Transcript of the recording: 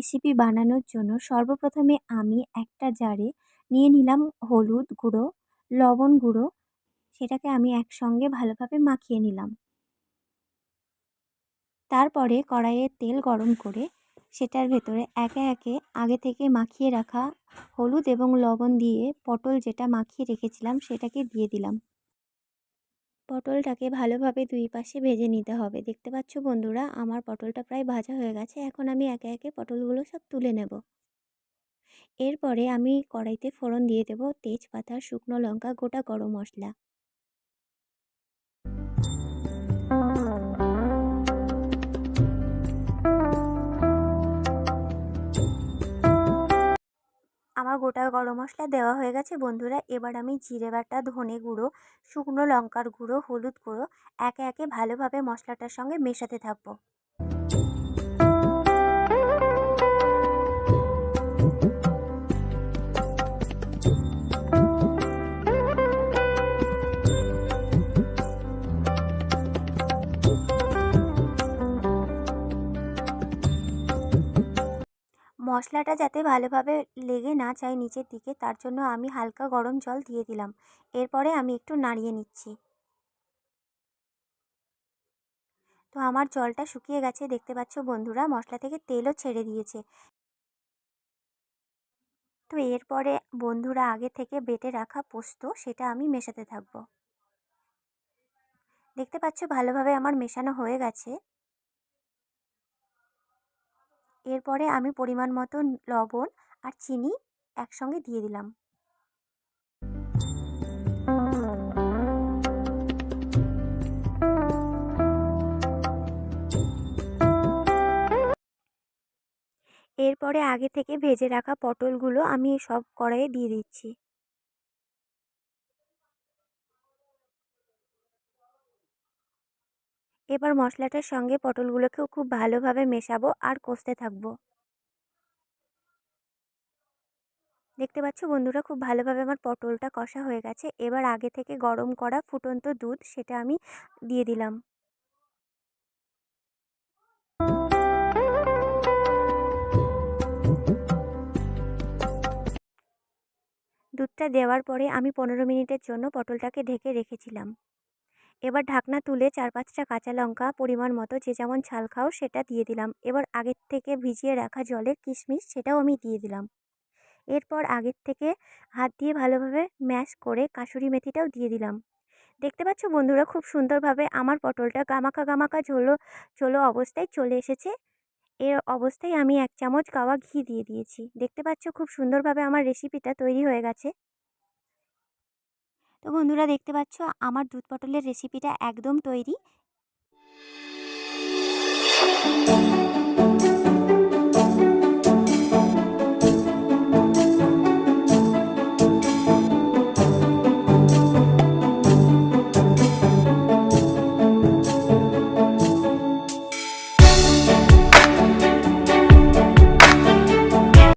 Recipe বানানোর জন্য সর্বপ্রথমে আমি একটা জারে নিয়ে নিলাম হলুদ গুঁড়ো, লবণ গুঁড়ো, সেটাকে আমি একসঙ্গে ভালোভাবে মাখিয়ে নিলাম। তারপরে কড়াইয়ে তেল গরম করে সেটার ভেতরে একে একে আগে থেকে মাখিয়ে রাখা হলুদ এবং লবণ দিয়ে পটল যেটা মাখিয়ে রেখেছিলাম সেটাকে দিয়ে দিলাম। পটলটাকে ভালোভাবে দুই পাশে ভেজে নিতে হবে। দেখতে পাচ্ছ বন্ধুরা, আমার পটলটা প্রায় ভাজা হয়ে গেছে। এখন আমি একে একে পটলগুলো সব তুলে নেব। এরপরে আমি কড়াইতে ফোড়ন দিয়ে দেব তেজপাতা, শুকনো লঙ্কা, গোটা গরম মশলা। আমার গোটা গরম মশলা দেওয়া হয়ে গেছে, বন্ধুরা। এবার আমি জিরে বাটা, ধনে গুঁড়ো, শুকনো লঙ্কার গুঁড়ো, হলুদ গুঁড়ো একে একে ভালোভাবে মশলাটার সঙ্গে মেশাতে থাকব। মশলাটা যাতে ভালোভাবে লেগে না যায় নিচের দিকে, তার জন্য আমি হালকা গরম জল দিয়ে দিলাম। এরপরে আমি একটু নাড়িয়ে নিচ্ছি। তো আমার জলটা শুকিয়ে গেছে, দেখতে পাচ্ছ বন্ধুরা, মশলা থেকে তেলও ছেড়ে দিয়েছে। তো এরপরে বন্ধুরা আগে থেকে বেটে রাখা পোস্ত, সেটা আমি মেশাতে থাকব। দেখতে পাচ্ছ ভালোভাবে আমার মেশানো হয়ে গেছে। এরপরে আমি পরিমাণ মতো লবণ আর চিনি একসঙ্গে দিয়ে দিলাম। এরপরে আগে থেকে ভেজে রাখা পটলগুলো আমি সব কড়াইয়ে দিয়ে দিচ্ছি। এবার মশলাটার সঙ্গে পটলগুলোকেও খুব ভালোভাবে মেশাবো আর কষতে থাকব। দেখতে পাচ্ছ বন্ধুরা, খুব ভালোভাবে আমার পটলটা কষা হয়ে গেছে। এবার আগে থেকে গরম করা ফুটন্ত দুধ সেটা আমি দিয়ে দিলাম। দুধটা দেওয়ার পরে আমি পনেরো মিনিটের জন্য পটলটাকে ঢেকে রেখেছিলাম। এবার ঢাকনা তুলে চার পাঁচটা কাঁচা লঙ্কা পরিমাণ মতো যে যেমন ঝাল খাও সেটা দিয়ে দিলাম। এবার আগের থেকে ভিজিয়ে রাখা জলের কিশমিশ সেটাও আমি দিয়ে দিলাম। এরপর আগের থেকে হাত দিয়ে ভালোভাবে ম্যাশ করে কাসুরি মেথিটাও দিয়ে দিলাম। দেখতে পাচ্ছ বন্ধুরা খুব সুন্দরভাবে আমার পটলটা গামাকা গামাকা ঝোলো ঝোলো অবস্থায় চলে এসেছে। এর অবস্থায় আমি এক চামচ গাওয়া ঘি দিয়ে দিয়েছি। দেখতে পাচ্ছ খুব সুন্দরভাবে আমার রেসিপিটা তৈরি হয়ে গেছে। তো বন্ধুরা দেখতে পাচ্ছ আমার দুধ পটলের রেসিপিটা একদম তৈরি।